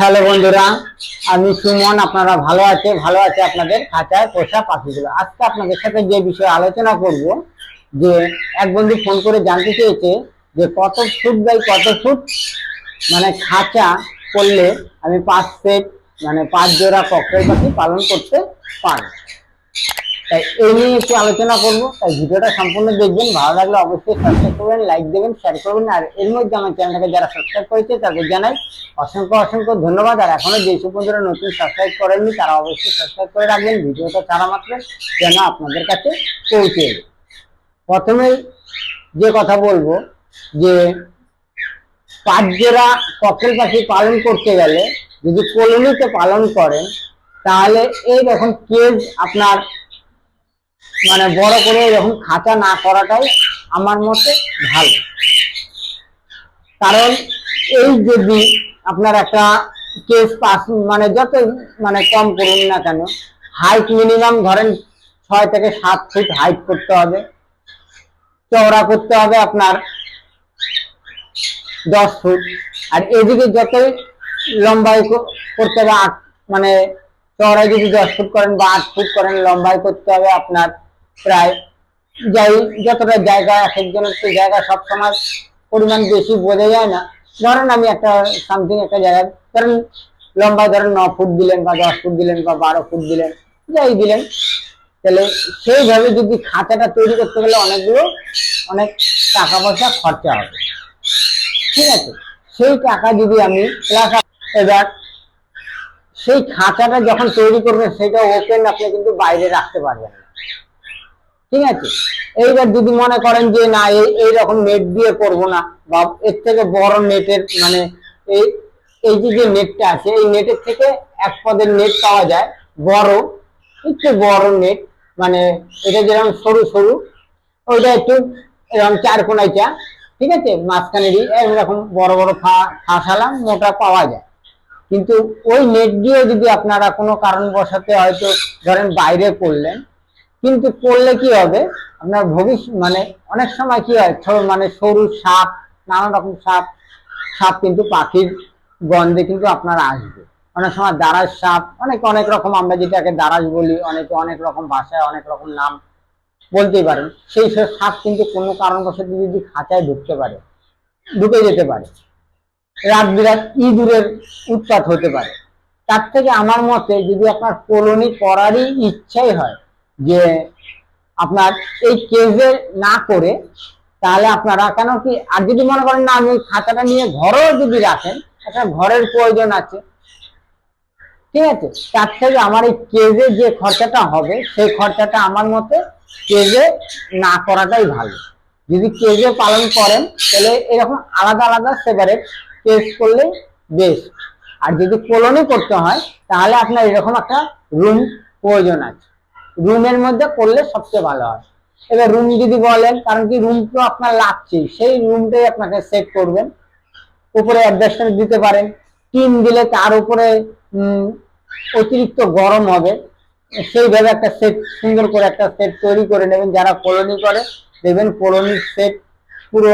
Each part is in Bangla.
হ্যালো বন্ধুরা, আমি সুমন, আপনারা ভালো আছে ভালো আছে আপনাদের খাঁচায় পোষা পাখিগুলো। আজকে আপনাদের সাথে যে বিষয়ে আলোচনা করব, যে এক বন্ধু ফোন করে জানতে চেয়েছে যে কত ফুট বাই কত ফুট মানে খাঁচা করলে আমি পাঁচ সেট মানে পাঁচ জোড়া ককটেল পাখি পালন করতে পারব। তাই এই নিয়ে একটু আলোচনা করব তাই ভিডিওটা সম্পূর্ণ দেখবেন, ভালো লাগলে অবশ্যই সাবস্ক্রাইব করবেন লাইক দেবেন শেয়ার করবেন, আর এর মধ্যে আমার চ্যানেলটাকে যারা সাবস্ক্রাইব করেছে তাদের জানাই অসংখ্য অসংখ্য ধন্যবাদ আর এখনও যেসব বন্ধুরা নতুন সাবস্ক্রাইব করেননি, তারা অবশ্যই সাবস্ক্রাইব করে রাখবেন, ভিডিওটা ছাড়া মাত্র যেন আপনাদের কাছে পৌঁছে যায়। প্রথমে যে কথা বলব, যে পাঁচ জোড়া ককেল পাখি পালন করতে গেলে যদি কলোনিতে পালন করেন, তাহলে এই রকম কেজ আপনার মানে বড় করে এরকম খাঁচা না করাটাই আমার মতে ভালো। কারণ এই যদি আপনার একটা কেস পাস মানে যত মানে কম করুন না কেন হাইট মিনিমাম ধরেন ছয় থেকে সাত ফুট হাইট করতে হবে, চওড়া করতে হবে আপনার দশ ফুট আর এদিকে যতই লম্বাই করতে হবে মানে চওড়ায় যদি দশ ফুট করেন বা আট ফুট করেন লম্বাই করতে হবে আপনার প্রায় যাই যতটা জায়গা এক একজনের তো জায়গা সবসময় পরিমাণ বেশি বোঝা যায় না। ধরেন আমি একটা সামথিং একটা জায়গায় ধরেন লম্বায় ধরেন ন ফুট দিলেন বা দশ ফুট দিলেন বা বারো ফুট দিলেন, যাই দিলেন, তাহলে সেইভাবে যদি খাঁচাটা তৈরি করতে গেলে অনেকগুলো অনেক টাকা পয়সা খরচা হবে। ঠিক আছে? সেই টাকা যদি আমি প্লাস এবার সেই খাঁচাটা যখন তৈরি করবেন, সেটা ওপেন আপনি কিন্তু বাইরে রাখতে পারবেন ঠিক আছে? এইবার যদি মনে করেন যে, না, এই, এইরকম নেট দিয়ে করব না, বা এর থেকে বড় নেটের মানে এই এই যে যে নেটটা আছে, এই নেটের থেকে এক পদের নেট পাওয়া যায়, বড়, একটু বড় নেট মানে এটা যেরকম সরু সরু, ওইটা একটু এরকম চার কোনাইটা ঠিক আছে? মাঝখানেরই এরকম বড় বড় ফাঁসালা, মোটা পাওয়া যায়। কিন্তু ওই নেট দিয়ে যদি আপনারা কোনো কারণবশতে হয়তো ধরেন বাইরে করলেন, কিন্তু করলে কি হবে? আপনার ভবিষ্যৎ মানে অনেক সময় কি হয় মানে সরু সাপ, নানা রকম সাপ সাপ কিন্তু পাখির গন্ধে কিন্তু আপনার আসবে। অনেক সময় দারাজ সাপ, অনেক অনেক রকম আমরা যেটাকে দারাজ বলি, অনেকে অনেক রকম ভাষায় অনেক রকম নাম বলতেই পারেন। সেই সব সাপ কিন্তু কোনো কারণবশত যদি খাঁচায় ঢুকতে পারে, ঢুকে যেতে পারে। রাত বিরাত ইঁদুরের উৎপাত হতে পারে। তার থেকে আমার মতে যদি আপনার কলোনি করারই ইচ্ছাই হয় যে আপনার এই কেজে না করে, তাহলে আপনারা কেন কি, আর যদি মনে করেন না, আমি খাতাটা নিয়ে ঘরেও যদি রাখেন একটা ঘরের প্রয়োজন আছে। ঠিক আছে? তার থেকে আমার এই কেজে যে খরচাটা হবে, সেই খরচাটা আমার মতে কেজে না করাটাই ভালো। যদি কেজে পালন করেন, তাহলে এরকম আলাদা আলাদা সেপারেট কেজ করলে বেস্ট আর যদি কলোনি করতে হয়, তাহলে আপনার এরকম একটা রুম প্রয়োজন আছে। রুমের মধ্যে করলে সবচেয়ে ভালো হয়। এবার রুম যদি বলেন, কারণ কি রুম তো আপনার লাগছেই, সেই রুমটাই আপনাকে সেট করবেন। উপরে অ্যাডজাস্টার দিতে পারেন। টিন দিলে তার উপরে অতিরিক্ত গরম হবে। সেইভাবে একটা সেট সুন্দর করে একটা সেট তৈরি করে নেবেন। যারা কলোনি করে, দেখবেন কলোনির সেট পুরো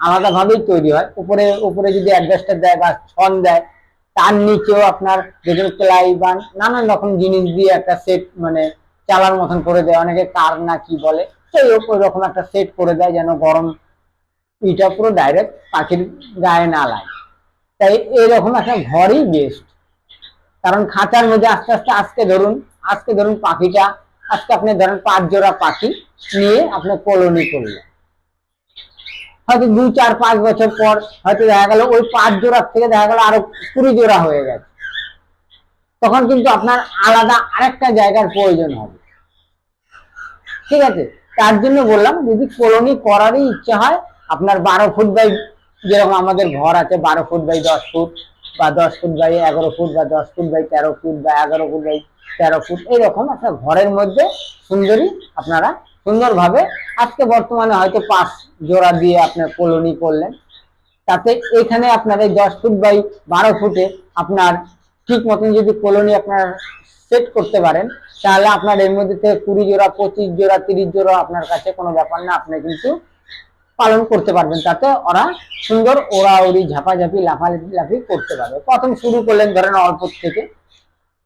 আলাদাভাবেই তৈরি হয়। উপরে উপরে যদি অ্যাডজাস্টার দেয় বা ছন দেয়, তার নিচেও আপনার দেখবেন প্লাই বা নানান রকম জিনিস দিয়ে একটা সেট মানে চালার মতন করে দেয়। অনেকে কার না কি বলে, সেই ওই রকম একটা সেট করে দেয় যেন গরম ইটা পুরো ডাইরেক্ট পাখির গায়ে না লাগে। তাই এরকম একটা ঘরই বেস্ট কারণ খাঁচার মধ্যে আস্তে আস্তে, আজকে ধরুন আজকে ধরুন পাখিটা, আজকে আপনি ধরেন পাঁচ জোড়া পাখি নিয়ে আপনি কলোনি করলেন। হয়তো দুই চার, পাঁচ বছর পর হয়তো দেখা গেল ওই পাঁচ জোড়ার থেকে দেখা গেল আরও কুড়ি জোড়া হয়ে গেছে। তখন কিন্তু আপনার আলাদা আরেকটা জায়গার প্রয়োজন হবে। ঠিক আছে? তার জন্য বললাম, যদি কলোনি করারই ইচ্ছা হয়, আপনার বারো ফুট বাই যেরকম আমাদের ঘর আছে, বারো ফুট বাই দশ ফুট বা দশ ফুট বাই এগারো ফুট বা দশ ফুট বাই তেরো ফুট বা এগারো ফুট বাই তেরো ফুট এইরকম একটা ঘরের মধ্যে সুন্দরী আপনারা সুন্দরভাবে আজকে বর্তমানে হয়তো পাঁচ জোড়া দিয়ে আপনার কলোনি করলেন। তাতে এখানে আপনার এই দশ ফুট বাই বারো ফুটে আপনার ঠিক মতন যদি কলোনি আপনার সেট করতে পারেন, তাহলে আপনার এর মধ্যে থেকে কুড়ি জোড়া, পঁচিশ জোড়া, তিরিশ জোড়া আপনার কাছে কোনো ব্যাপার না, আপনি কিন্তু পালন করতে পারবেন। তাতে ওরা সুন্দর ওরা ওড়াউড়ি, ঝাপাঝাপি, লাফালাফি লাফি করতে পারবে। প্রথম শুরু করলেন ধরেন অল্প থেকে।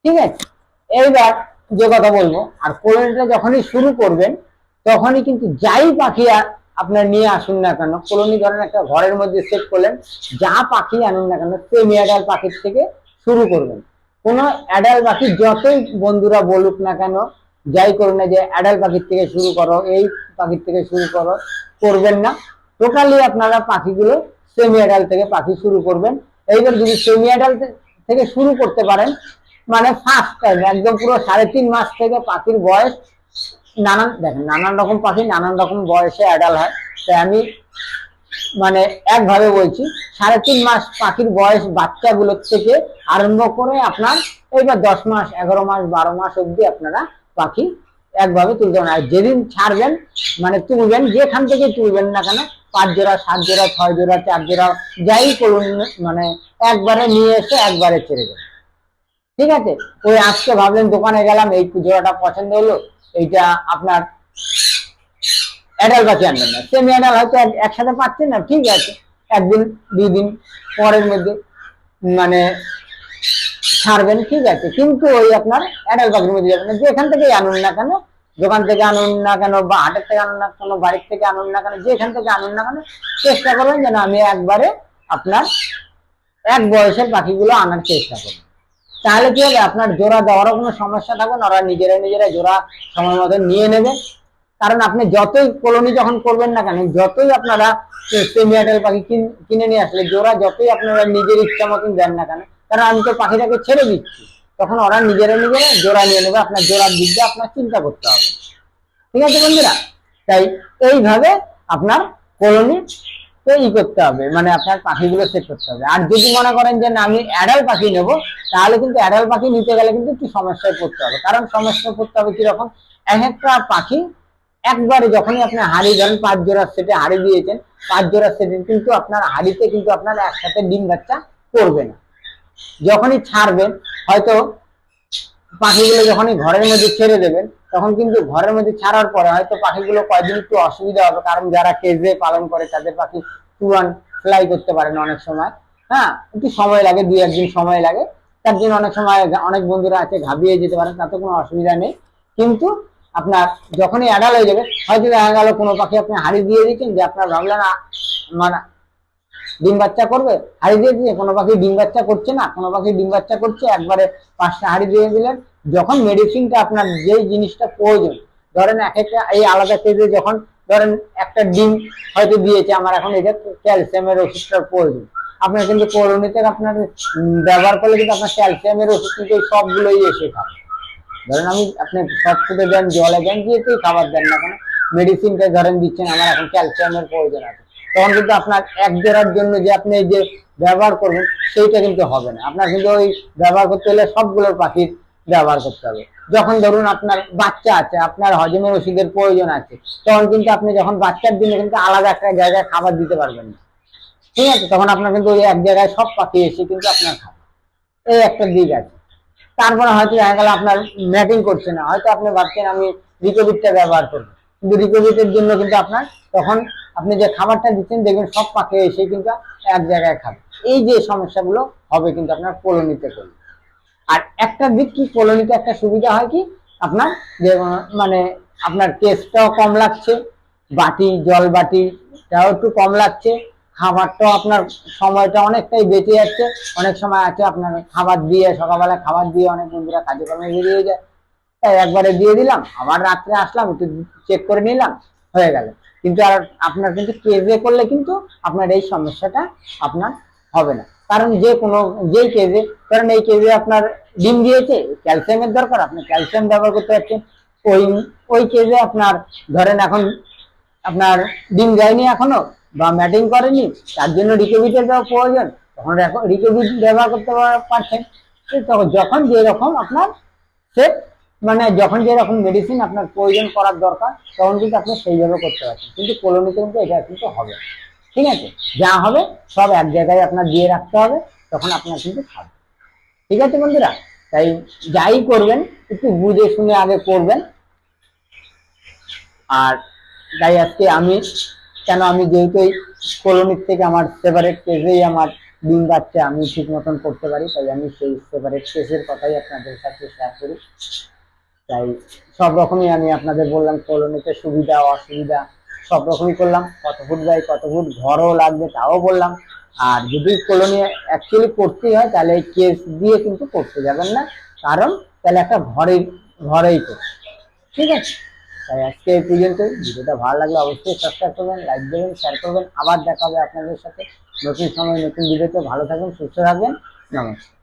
ঠিক আছে? এইবার যে কথা বলব, আর কলোনিটা যখনই শুরু করবেন তখনই কিন্তু যাই পাখি আপনার নিয়ে আসুন না কেন, কলোনি ধরেন একটা ঘরের মধ্যে সেট করলেন, যা পাখি আনুন না কেন সেমি অ্যাডাল পাখির থেকে শুরু করবেন। কোনো অ্যাডাল পাখি যতই বন্ধুরা বলুক না কেন, যাই করুন না যে অ্যাডাল পাখির থেকে শুরু করো, এই পাখির থেকে শুরু করো, করবেন না। টোটালি আপনারা পাখিগুলো সেমি অ্যাডাল থেকে পাখি শুরু করবেন। এইবার যদি সেমি অ্যাডাল থেকে শুরু করতে পারেন মানে ফার্স্ট টাইম একদম পুরো সাড়ে তিন মাস থেকে পাখির বয়স নানান, দেখেন, নানান রকম পাখি, নানান রকম বয়সে অ্যাডাল হয়। তাই আমি মানে একভাবে বলছি, সাড়ে তিন মাস পাখির বয়স বাচ্চাগুলোর থেকে আরম্ভ করে আপনার এইবার দশ মাস, এগারো মাস, বারো মাস অবধি আপনারা পাখি একভাবে তুলতে পারেন। আর যেদিন ছাড়বেন মানে তুলবেন, যেখান থেকে তুলবেন না কেন, পাঁচ জোড়া, সাত জোড়া, ছয় জোড়া, চার জোড়া, যাই করুন মানে একবারে নিয়ে এসে একবারে ছেড়ে দেবেন। ঠিক আছে? ওই আজকে ভাবলেন দোকানে গেলাম, এই জোড়াটা পছন্দ হলো? এইটা আপনার অ্যাডাল পাখি আনবেন না। সেমি অ্যাডাল হয়তো একসাথে পাচ্ছেন না, ঠিক আছে। একদিন দুই দিন, পরের মধ্যে মানে ছাড়বেন, ঠিক আছে। কিন্তু ওই আপনার অ্যাডাল পাখির মধ্যে যাবেন যেখান থেকে আনুন না কেন, দোকান থেকে আনুন না কেন, বা হাটের থেকে আনুন না কেন, বাড়ির থেকে আনুন না কেন, যেখান থেকে আনুন না কেন, চেষ্টা করবেন যেন আমি একবারে আপনার এক বয়সের পাখিগুলো আনার চেষ্টা করবেন তাহলে কি হবে? আপনার জোড়া দেওয়ারও কোনো সমস্যা থাকবে না, ওরা নিজেরা নিজেরা জোড়া সময় মতো নিয়ে নেবে। কারণ আপনি যতই কলোনি যখন করবেন না কেন, যতই আপনারা পাখি কিন- কিনে নিয়ে আসলে, জোড়া যতই আপনারা নিজের ইচ্ছা মতন দেন না কেন, কারণ আমি তো পাখিটাকে ছেড়ে দিচ্ছি। তখন ওরা নিজেরা নিজেরা জোড়া নিয়ে নেবে, আপনার জোড়ার দিক দিয়ে আপনার চিন্তা করতে হবে। ঠিক আছে বন্ধুরা? তাই এইভাবে আপনার কলোনি ই করতে হবে মানে আপনার পাখিগুলো সেট করতে হবে। আর যদি মনে করেন যে না, আমি অ্যাডাল পাখি নেব, তাহলে কিন্তু অ্যাডাল পাখি নিতে গেলে কিন্তু একটু সমস্যায় পড়তে হবে। কারণ সমস্যায় পড়তে হবে কীরকম? এক একটা পাখি একবারে যখনই আপনি হাড়ি ধরেন, পাঁচ জোড়ার সেটে হাড়ি দিয়েছেন, পাঁচ জোড়ার সেটে কিন্তু আপনার হাড়িতে কিন্তু আপনার একসাথে ডিম বাচ্চা করবে না। যখনই ছাড়বেন, হয়তো পাখিগুলো যখনই ঘরের মধ্যে ছেড়ে দেবেন তখন কিন্তু ঘরের মধ্যে ছাড়ার পরে হয়তো পাখিগুলো কয়েকদিন একটু অসুবিধা হবে, কারণ যারা কেজে পালন করে তাদের পাখি টুয়ান ফ্লাই করতে পারে না অনেক সময়। হ্যাঁ একটু সময় লাগে, দুই একদিন সময় লাগে। তার জন্য অনেক সময় অনেক বন্ধুরা আছে ঘাবিয়ে যেতে পারে, তাতে কোনো অসুবিধা নেই। কিন্তু আপনার যখনই অ্যাডাল হয়ে যাবে, হয়তো দেখা গেল কোনো পাখি আপনি হাড়ি দিয়ে দিচ্ছেন যে আপনার ভাবলেন মানে ডিম বাচ্চা করবে? হাড়ি দিয়ে দিয়ে কোনো পাখি ডিম বাচ্চা করছে না, কোনো পাখি ডিম বাচ্চা করছে, একবারে পাঁচটা হাড়ি দিয়ে দিলেন। যখন মেডিসিনটা আপনার যেই জিনিসটা প্রয়োজন, ধরেন এক একটা এই আলাদা কেজে যখন ধরেন একটা ডিম হয়তো দিয়েছে, আমার এখন এটা ক্যালসিয়ামের ওষুধটার প্রয়োজন। আপনার কিন্তু করণীতে আপনার ব্যবহার করলে কিন্তু আপনার ক্যালসিয়ামের ওষুধ কিন্তু সবগুলোই এসে খাবে। ধরেন আমি, আপনি সব ফুটে দেন, জলে দেন যেহেতুই খাবার দেন না কেন মেডিসিনটা ধরেন দিচ্ছেন, আমার এখন ক্যালসিয়ামের প্রয়োজন আছে। তখন কিন্তু আপনার এক জোড়ার জন্য যে আপনি যে ব্যবহার করবেন, সেইটা কিন্তু হবে না। আপনার কিন্তু ওই ব্যবহার করতে হলে সবগুলোর পাখির ব্যবহার করতে হবে। যখন ধরুন আপনার বাচ্চা আছে, আপনার হজমের ওষুধের প্রয়োজন আছে, তখন কিন্তু আপনি যখন বাচ্চার জন্য কিন্তু আলাদা একটা জায়গায় খাবার দিতে পারবেন না। ঠিক আছে? তখন আপনার কিন্তু ওই এক জায়গায় সব পাখি এসে কিন্তু আপনার খাবে। এই একটা দিক আছে। তারপরে হয়তো দেখা গেল আপনার ম্যাটিং করছে না, হয়তো আপনি ভাবছেন আমি রিকোভিটটা ব্যবহার করব। কিন্তু রিকোভিটের জন্য কিন্তু আপনার তখন আপনি যে খাবারটা দিচ্ছেন, দেখবেন সব পাখি এসে কিন্তু এক জায়গায় খাবে। এই যে সমস্যাগুলো হবে কিন্তু আপনার কলোনিতে করলে। আর একটা দিক কি কলোনিতে একটা সুবিধা হয় কি? আপনার যে মানে আপনার কেসটাও কম লাগছে, বাটি জল বাটিটাও একটু কম লাগছে, খাবারটাও আপনার সময়টা অনেকটাই বেঁচে যাচ্ছে। অনেক সময় আছে আপনার খাবার দিয়ে, সকালবেলা খাবার দিয়ে অনেক বন্ধুরা কাজকর্মে বেরিয়ে যায়। তাই একবারে দিয়ে দিলাম, আবার রাত্রে আসলাম, একটু চেক করে নিলাম, হয়ে গেল। কিন্তু আর আপনার কিন্তু কেজে করলে কিন্তু আপনার এই সমস্যাটা আপনার হবে না। কারণ যে কোনো, যেই কেজে কারণ এই কেজে আপনার ডিম দিয়েছে ক্যালসিয়ামের দরকার, আপনি ক্যালসিয়াম ব্যবহার করতে পারছেন। ওই ওই কেজে আপনার, ধরেন এখন আপনার ডিম যায়নি এখনও, বা ম্যাটিং করেনি, তার জন্য রিকোভিটের দেওয়া প্রয়োজন, তখন রিকোভিট ব্যবহার করতে পারছেন। তখন যখন যেরকম আপনার সেট মানে যখন যেরকম মেডিসিন আপনার প্রয়োজন করার দরকার, তখন কিন্তু আপনি সেইভাবে করতে পারছেন। কিন্তু কলোনিতে কিন্তু এটা কিন্তু হবে। ঠিক আছে? যা হবে, সব এক জায়গায় আপনার দিয়ে রাখতে হবে, তখন আপনার কিন্তু খাবে। ঠিক আছে বন্ধুরা? তাই যাই করবেন, একটু বুঝে শুনে আগে করবেন। আর তাই আজকে আমি, কেন আমি যেহেতু এই কলোনির থেকে আমার সেপারেট কেসেই আমার ডিম বাচ্চা আমি ঠিক মতন করতে পারি, তাই আমি সেই সেপারেট কেসের কথাই আপনাদের সাথে শেয়ার করি। তাই সব রকমই আমি আপনাদের বললাম, কলোনিতে সুবিধা, অসুবিধা সব রকমই করলাম, কত ফুট বাই কত ফুট ঘরও লাগবে তাও বললাম। আর যদি কলোনি অ্যাকচুয়ালি করতেই হয়, তাহলে কেস দিয়ে কিন্তু করতে যাবেন না। কারণ তাহলে একটা ঘরেই ঘরেই করবে ঠিক আছে? তাই আজকে এই পর্যন্তই। ভিডিওটা ভালো লাগলে অবশ্যই সাবস্ক্রাইব করবেন লাইক দেবেন শেয়ার করবেন। আবার দেখা হবে আপনাদের সাথে। নতুন সময় নতুন ভিডিওতে। ভালো থাকবেন, সুস্থ থাকবেন। নমস্কার।